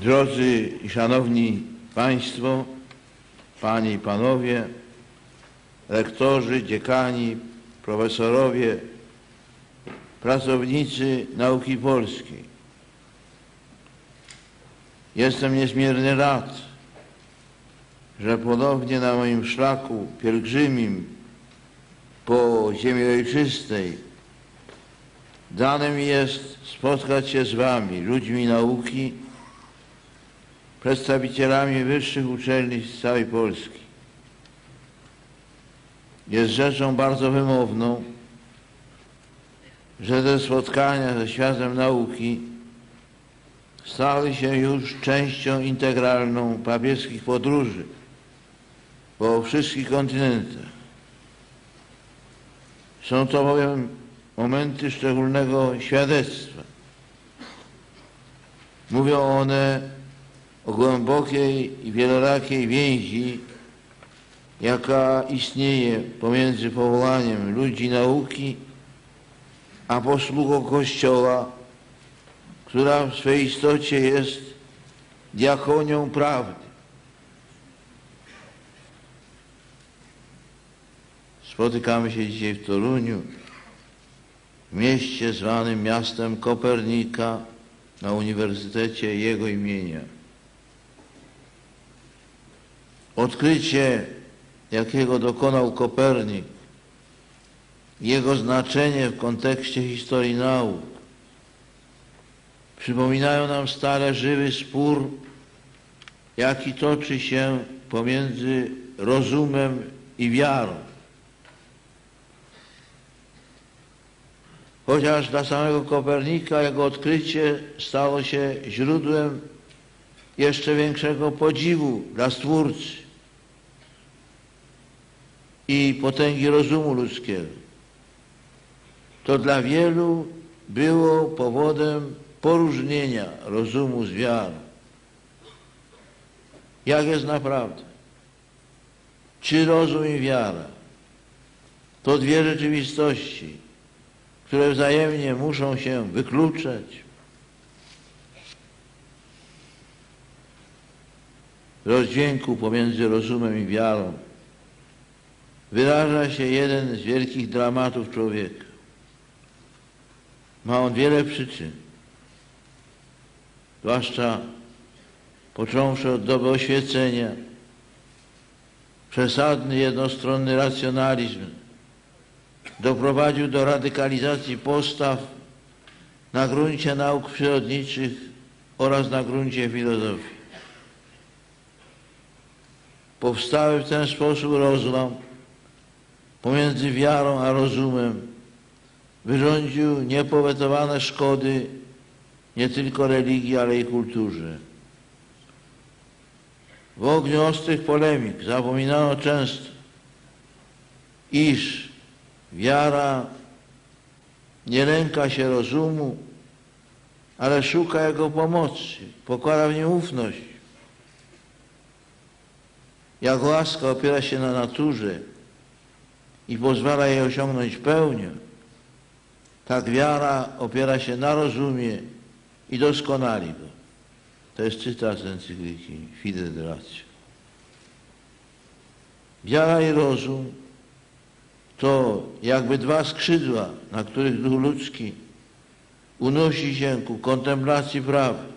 Drodzy i szanowni Państwo, Panie i Panowie, lektorzy, dziekani, profesorowie, pracownicy nauki polskiej. Jestem niezmiernie rad, że ponownie na moim szlaku pielgrzymim po ziemi ojczystej dane mi jest spotkać się z Wami, ludźmi nauki, przedstawicielami wyższych uczelni z całej Polski. Jest rzeczą bardzo wymowną, że te spotkania ze światem nauki stały się już częścią integralną papieskich podróży po wszystkich kontynentach. Są to bowiem momenty szczególnego świadectwa. Mówią one o głębokiej i wielorakiej więzi, jaka istnieje pomiędzy powołaniem ludzi nauki a posługą Kościoła, która w swej istocie jest diakonią prawdy. Spotykamy się dzisiaj w Toruniu, w mieście zwanym miastem Kopernika na Uniwersytecie jego imienia. Odkrycie, jakiego dokonał Kopernik, jego znaczenie w kontekście historii nauk, przypominają nam stale żywy spór, jaki toczy się pomiędzy rozumem i wiarą. Chociaż dla samego Kopernika jego odkrycie stało się źródłem jeszcze większego podziwu dla Stwórcy i potęgi rozumu ludzkiego. To dla wielu było powodem poróżnienia rozumu z wiarą. Jak jest naprawdę? Czy rozum i wiara to dwie rzeczywistości, które wzajemnie muszą się wykluczać? Rozdźwięku pomiędzy rozumem i wiarą wyraża się jeden z wielkich dramatów człowieka. Ma on wiele przyczyn, zwłaszcza począwszy od doby oświecenia, przesadny jednostronny racjonalizm doprowadził do radykalizacji postaw na gruncie nauk przyrodniczych oraz na gruncie filozofii. Powstały w ten sposób rozłam pomiędzy wiarą a rozumem wyrządził niepowetowane szkody nie tylko religii, ale i kulturze. W ogniu ostrych polemik zapominano często, iż wiara nie lęka się rozumu, ale szuka jego pomocy, pokłada w nim ufność. Jak łaska opiera się na naturze i pozwala jej osiągnąć pełnię, tak wiara opiera się na rozumie i doskonali go. To jest cytat z encykliki Fide de Ratio. Wiara i rozum to jakby dwa skrzydła, na których duch ludzki unosi się ku kontemplacji prawdy.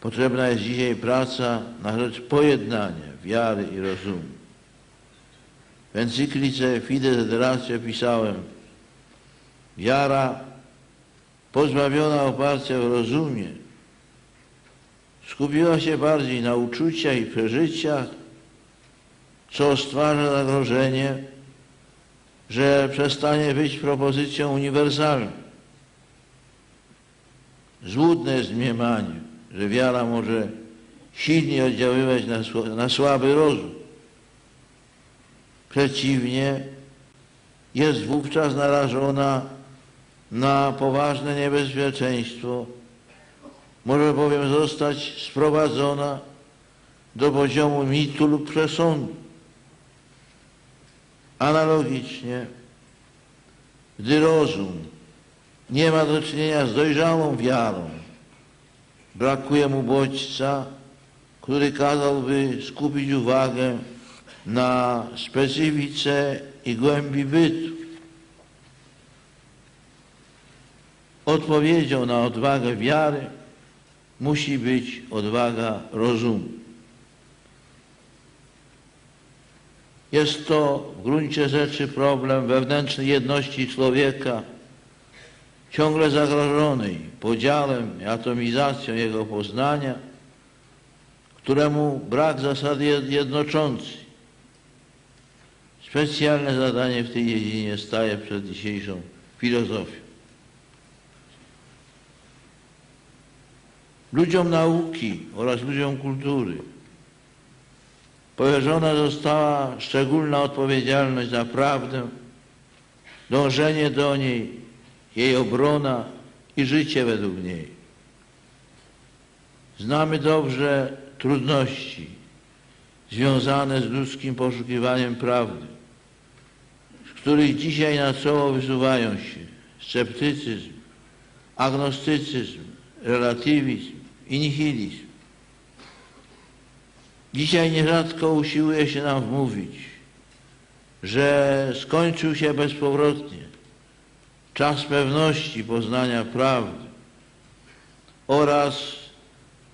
Potrzebna jest dzisiaj praca na rzecz pojednania wiary i rozumu. W encyklice Fide de Ratio pisałem Wiara pozbawiona oparcia w rozumie skupiła się bardziej na uczuciach i przeżyciach, co stwarza zagrożenie, że przestanie być propozycją uniwersalną. Złudne jest mniemanie, że wiara może silnie oddziaływać na, na słaby rozum. Przeciwnie, jest wówczas narażona na poważne niebezpieczeństwo. Może bowiem zostać sprowadzona do poziomu mitu lub przesądu. Analogicznie, gdy rozum nie ma do czynienia z dojrzałą wiarą, brakuje mu bodźca, który kazałby skupić uwagę na specyfice i głębi bytu. Odpowiedzią na odwagę wiary musi być odwaga rozumu. Jest to w gruncie rzeczy problem wewnętrznej jedności człowieka, ciągle zagrożonej podziałem i atomizacją jego poznania, któremu brak zasady jednoczącej. Specjalne zadanie w tej dziedzinie staje przed dzisiejszą filozofią. Ludziom nauki oraz ludziom kultury powierzona została szczególna odpowiedzialność za prawdę, dążenie do niej, jej obrona i życie według niej. Znamy dobrze trudności związane z ludzkim poszukiwaniem prawdy, których dzisiaj na czoło wysuwają się sceptycyzm, agnostycyzm, relatywizm i nihilizm. Dzisiaj nierzadko usiłuje się nam wmówić, że skończył się bezpowrotnie czas pewności poznania prawdy oraz,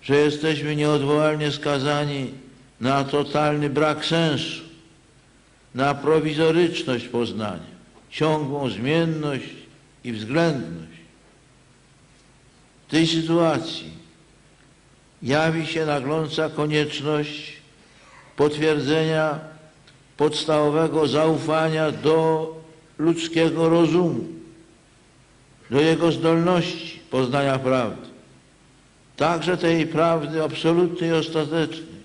że jesteśmy nieodwołalnie skazani na totalny brak sensu, na prowizoryczność poznania, ciągłą zmienność i względność. W tej sytuacji jawi się nagląca konieczność potwierdzenia podstawowego zaufania do ludzkiego rozumu, do jego zdolności poznania prawdy, także tej prawdy absolutnej i ostatecznej.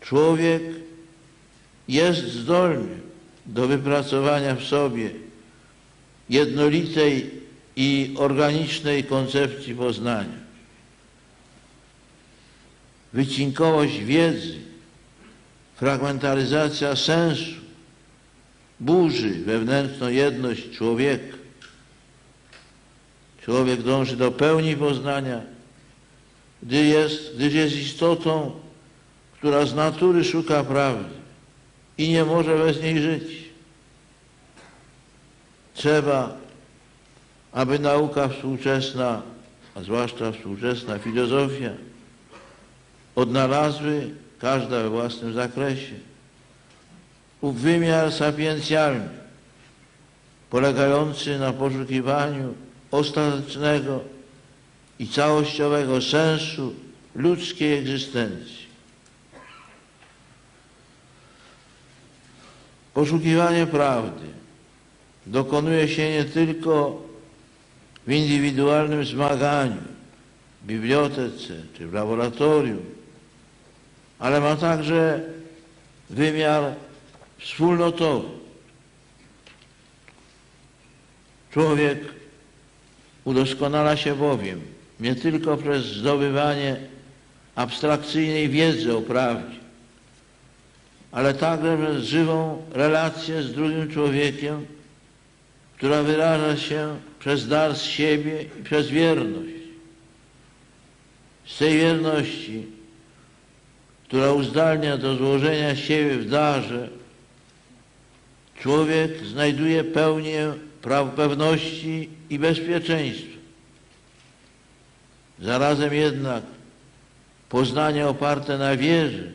Człowiek jest zdolny do wypracowania w sobie jednolitej i organicznej koncepcji poznania wycinkowość wiedzy, fragmentaryzacja sensu, burzy wewnętrzną jedność człowieka. Człowiek dąży do pełni poznania, gdy jest, gdyż jest istotą, która z natury szuka prawdy i nie może bez niej żyć. Trzeba, aby nauka współczesna, a zwłaszcza współczesna filozofia, odnalazły, każda we własnym zakresie, wymiar sapiencjalny, polegający na poszukiwaniu ostatecznego i całościowego sensu ludzkiej egzystencji. Poszukiwanie prawdy dokonuje się nie tylko w indywidualnym zmaganiu, w bibliotece czy w laboratorium, ale ma także wymiar wspólnotowy. Człowiek udoskonala się bowiem nie tylko przez zdobywanie abstrakcyjnej wiedzy o prawdzie, ale także przez żywą relację z drugim człowiekiem, która wyraża się przez dar z siebie i przez wierność. Z tej wierności która uzdalnia do złożenia siebie w darze, człowiek znajduje pełnię praw pewności i bezpieczeństwa. Zarazem jednak poznanie oparte na wierze,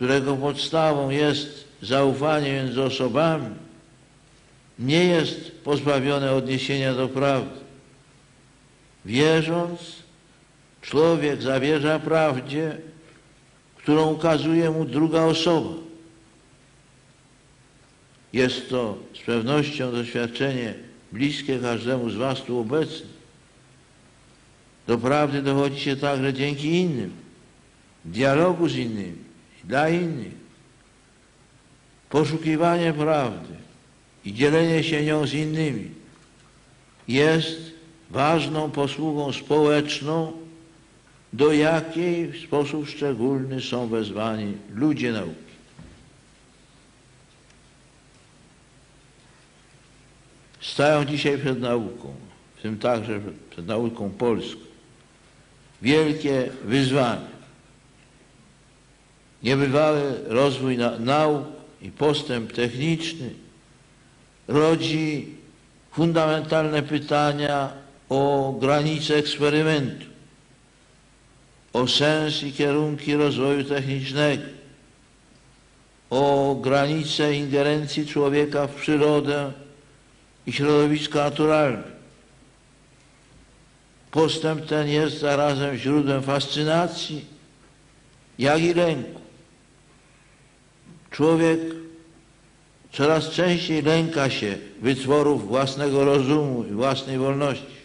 którego podstawą jest zaufanie między osobami, nie jest pozbawione odniesienia do prawdy. Wierząc, człowiek zawierza prawdzie którą ukazuje mu druga osoba. Jest to z pewnością doświadczenie bliskie każdemu z Was tu obecnym. Do prawdy dochodzi się także dzięki innym, dialogu z innymi, dla innych. Poszukiwanie prawdy i dzielenie się nią z innymi jest ważną posługą społeczną do jakiej w sposób szczególny są wezwani ludzie nauki. Stają dzisiaj przed nauką, w tym także przed nauką polską. wielkie wyzwanie. Niebywały rozwój na, nauk i postęp techniczny rodzi fundamentalne pytania o granice eksperymentu, o sens i kierunki rozwoju technicznego, o granice ingerencji człowieka w przyrodę i środowisko naturalne. Postęp ten jest zarazem źródłem fascynacji, jak i lęku. Człowiek coraz częściej lęka się wytworów własnego rozumu i własnej wolności.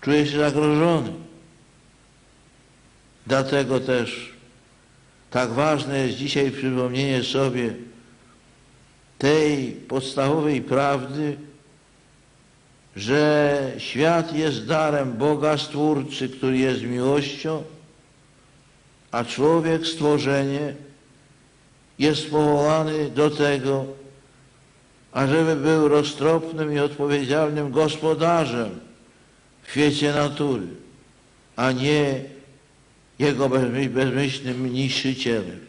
Czuje się zagrożony. Dlatego też tak ważne jest dzisiaj przypomnienie sobie tej podstawowej prawdy, że świat jest darem Boga Stwórcy, który jest miłością, a człowiek, stworzenie, jest powołany do tego, ażeby był roztropnym i odpowiedzialnym gospodarzem w świecie natury, a nie jego bezmy- bezmyślnym niszczycielem.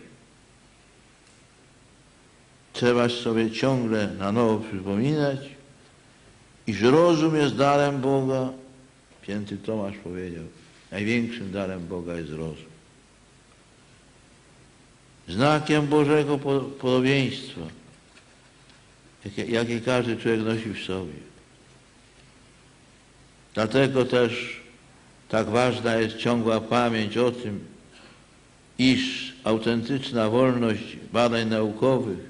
Trzeba sobie ciągle na nowo przypominać, iż rozum jest darem Boga. Święty Tomasz powiedział, największym darem Boga jest rozum. Znakiem Bożego po- podobieństwa, jakie, jakie każdy człowiek nosi w sobie. Dlatego też tak ważna jest ciągła pamięć o tym, iż autentyczna wolność badań naukowych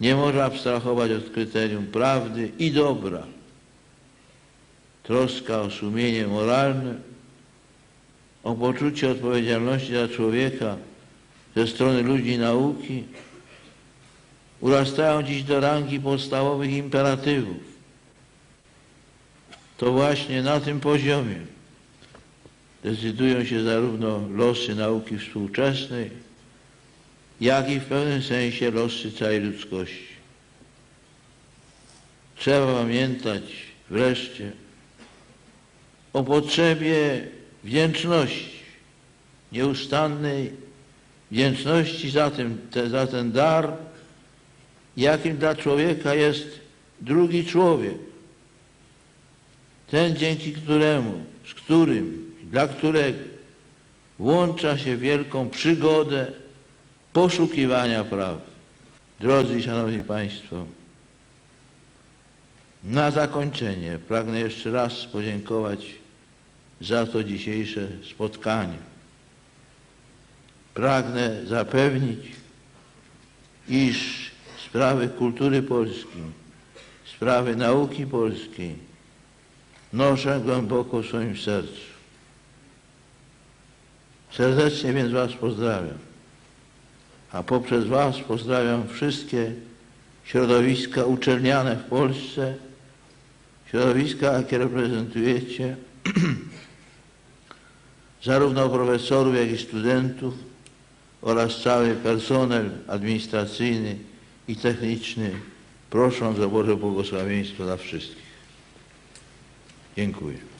nie może abstrahować od kryterium prawdy i dobra. Troska o sumienie moralne, o poczucie odpowiedzialności za człowieka ze strony ludzi nauki urastają dziś do rangi podstawowych imperatywów. To właśnie na tym poziomie decydują się zarówno losy nauki współczesnej, jak i w pewnym sensie losy całej ludzkości. Trzeba pamiętać wreszcie o potrzebie wdzięczności, nieustannej wdzięczności za ten, te, za ten dar, jakim dla człowieka jest drugi człowiek. Ten, dzięki któremu, z którym, dla którego włącza się wielką przygodę poszukiwania prawdy. Drodzy i Szanowni Państwo, na zakończenie pragnę jeszcze raz podziękować za to dzisiejsze spotkanie. Pragnę zapewnić, iż sprawy kultury polskiej, sprawy nauki polskiej noszę głęboko w swoim sercu. Serdecznie więc Was pozdrawiam a poprzez Was pozdrawiam wszystkie środowiska uczelniane w Polsce, środowiska, jakie reprezentujecie, zarówno profesorów, jak i studentów oraz cały personel administracyjny i techniczny, prosząc o Boże błogosławieństwo dla wszystkich. Dziękuję.